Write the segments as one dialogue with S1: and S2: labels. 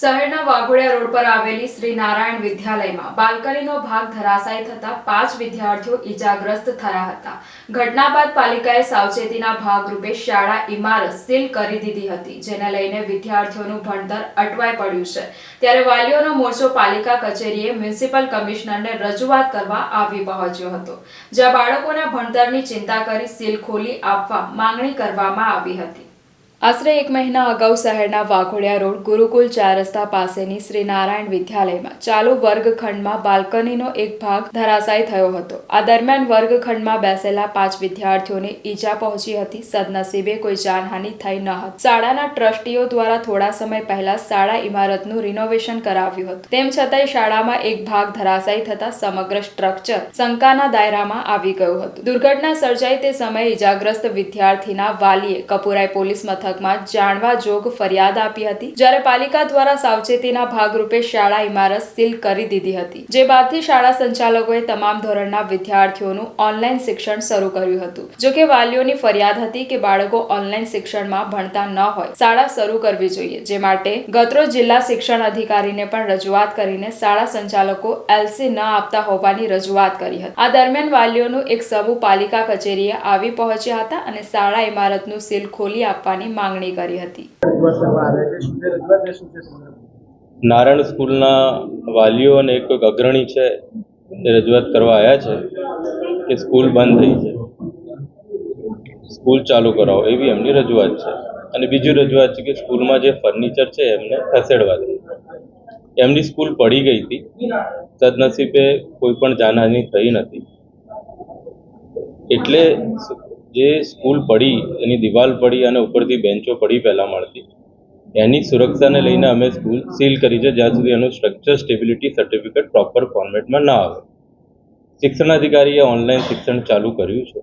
S1: શહેરના વાઘોડિયા રોડ પર આવેલી શ્રી નારાયણ વિદ્યાલયમાં બાલ્કનીનો ભાગ ધરાશાયી થતા પાંચ વિદ્યાર્થીઓ ઈજાગ્રસ્ત થયા હતા. ઘટના બાદ પાલિકાએ સાવચેતીના ભાગરૂપે શાળા ઇમારત સીલ કરી દીધી હતી, જેને લઈને વિદ્યાર્થીઓનું ભણતર અટવાઈ પડ્યું છે. ત્યારે વાલીઓનો મોરચો પાલિકા કચેરીએ મ્યુનિસિપલ કમિશનરને રજૂઆત કરવા આવી પહોંચ્યો હતો, જ્યાં બાળકોના ભણતરની ચિંતા કરી સીલ ખોલી આપવા માંગણી કરવામાં આવી હતી. આશરે એક મહિના અગાઉ શહેરના વાઘોડિયા રોડ ગુરુકુલ ચાર રસ્તા પાસેની શ્રી નારાયણ વિદ્યાલયમાં ચાલુ વર્ગખંડમાં બાલ્કનીનો એક ભાગ ધરાશાયી થયો હતો. આ દરમિયાન વર્ગખંડમાં બેસેલા પાંચ વિદ્યાર્થીઓને ઈજા પહોંચી હતી. સદનસીબે કોઈ જાનહાનિ થઈ ન હતી. શાળાના ટ્રસ્ટીઓ દ્વારા થોડા સમય પહેલા શાળા ઇમારતનું રિનોવેશન કરાવ્યું હતું. તેમ છતાંય શાળામાં એક ભાગ ધરાશાયી થતા સમગ્ર સ્ટ્રક્ચર શંકાના દાયરામાં આવી ગયું હતું. દુર્ઘટના સર્જાઈ તે સમયે ઈજાગ્રસ્ત વિદ્યાર્થીના વાલીએ કપુરાઈ પોલીસ મથકમાં જાણવા જોગ ફરિયાદ આપી હતી. જ્યારે પાલિકા દ્વારા સાવચેતીના ભાગરૂપે શાળા ઇમારત સીલ કરી દીધી હતી. જે બાદથી શાળા સંચાલકોએ તમામ ધોરણના વિદ્યાર્થીઓનું ઓનલાઈન શિક્ષણ શરૂ કર્યું હતું. જો કે વાલીઓની ફરિયાદ હતી કે બાળકો ઓનલાઈન શિક્ષણમાં ભણતા ન હોય. શાળા શરૂ કરવી જોઈએ. જે માટે ગતરોજ જિલ્લા શિક્ષણ અધિકારીને પણ રજૂઆત કરીને શાળા સંચાલકો એલસી ન આપતા હોવાની રજૂઆત કરી હતી. આ દરમિયાન વાલીઓનું એક સમૂહ પાલિકા કચેરીએ આવી પહોંચ્યા હતા અને શાળા ઇમારતનું સીલ ખોલી આપવાની માંગણી કરી હતી.
S2: નારાયણ સ્કૂલના વાલીઓ અને એક કોઈક અગ્રણી છે, એ રજૂઆત કરવા આવ્યા છે કે સ્કૂલ બંધ થઈ છે. સ્કૂલ ચાલુ કરાવો, એવી એમની રજૂઆત છે. અને બીજી રજૂઆત છે કે સ્કૂલમાં જે ફર્નિચર છે, એમને ખસેડવા દે. એમની સ્કૂલ પડી ગઈ હતી. સદનસીબે કોઈ પણ જાનહાની થઈ નથી. એટલે જે સ્કૂલ પડી, એની દિવાલ પડી અને ઉપરથી બેન્ચો પડી પહેલા મળતી. એની સુરક્ષાને લઈને અમે સ્કૂલ સીલ કરી છે, જ્યાં સુધી એનું સ્ટ્રક્ચર સ્ટેબિલિટી સર્ટિફિકેટ પ્રોપર ફોર્મેટમાં ના આવે. શિક્ષણાધિકારીએ ઓનલાઈન શિક્ષણ ચાલુ કર્યું છે.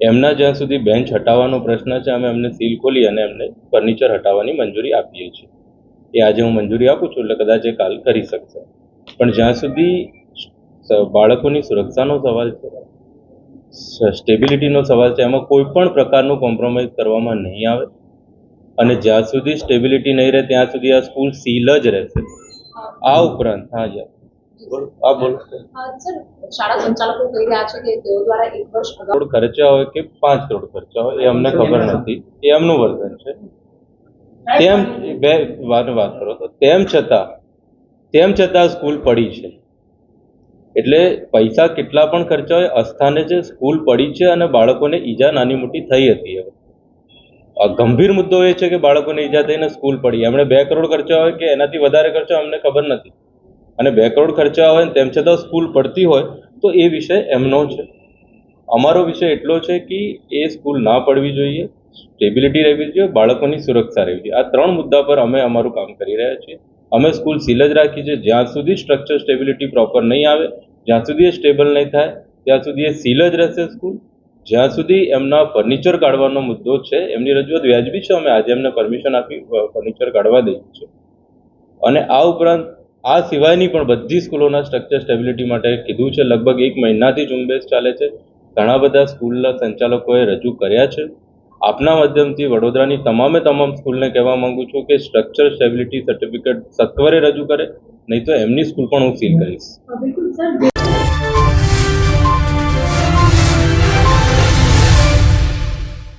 S2: એમના જ્યાં સુધી બેન્ચ હટાવવાનો પ્રશ્ન છે, અમે એમને સીલ ખોલી અને એમને ફર્નિચર હટાવવાની મંજૂરી આપીએ છીએ. એ આજે હું મંજૂરી આપું છું, એટલે કદાચ એ કાલ કરી શકશે. પણ જ્યાં સુધી બાળકોની સુરક્ષાનો સવાલ છે સ્ટેબિલિટીનો સવાલ છે. એમાં કોઈ પણ પ્રકારનું કોમ્પ્રોમાઇઝ કરવામાં નહીં આવે. અને જ્યાં સુધી સ્ટેબિલિટી નહીં રહે ત્યાં સુધી આ સ્કૂલ સીલ જ રહેશે. આ ઉપરાંત હા
S3: અગાઉ
S2: કરોડ ખર્ચા હોય કે પાંચ કરોડ ખર્ચા હોય એ અમને ખબર નથી. એ એમનું વર્તન છે. તેમ બે વાત વાત કરો તો. તેમ છતાં તેમ છતાં સ્કૂલ પડી છે. એટલે પૈસા કેટલા પણ ખર્ચા હોય, અસ્થાને જે સ્કૂલ પડી છે અને બાળકોને ઈજા નાની મોટી થઈ હતી હવે. ગંભીર મુદ્દો એ છે કે બાળકોને ઈજા થઈને સ્કૂલ પડી. એમણે બે કરોડ ખર્ચા હોય કે એનાથી વધારે ખર્ચા અમને ખબર નથી. અને બે કરોડ ખર્ચા હોય તેમ છતાં સ્કૂલ પડતી હોય, તો એ વિષય એમનો છે. અમારો વિષય એટલો છે કે એ સ્કૂલ ના પડવી જોઈએ, સ્ટેબિલિટી રહેવી જોઈએ, બાળકોની સુરક્ષા રહેવી જોઈએ. આ ત્રણ મુદ્દા પર અમે અમારું કામ કરી રહ્યા છીએ. અમે સ્કૂલ સીલ જ રાખી છે. જ્યાં સુધી સ્ટ્રક્ચર સ્ટેબિલિટી પ્રોપર નહીં આવે, જ્યાં સુધી એ સ્ટેબલ નહીં થાય, ત્યાં સુધી એ સીલ જ રહેશે સ્કૂલ. જ્યાં સુધી એમના ફર્નિચર કાઢવાનો મુદ્દો છે, એમની રજૂઆત વ્યાજબી છે. અમે આજે એમને પરમિશન આપી ફર્નિચર કાઢવા દઈએ છીએ. અને આ ઉપરાંત, આ સિવાયની પણ બધી સ્કૂલોના સ્ટ્રક્ચર સ્ટેબિલિટી માટે કીધું છે. લગભગ એક મહિનાથી ઝુંબેશ ચાલે છે. ઘણા બધા સ્કૂલના સંચાલકોએ રજૂ કર્યા છે. આપના માધ્યમથી વડોદરાની તમામે તમામ સ્કૂલને કહેવા માંગુ છું કે સ્ટ્રક્ચર સ્ટેબિલિટી સર્ટિફિકેટ સત્વરે રજૂ કરે, નહીં તો એમની સ્કૂલ પણ હું સીલ કરીશ.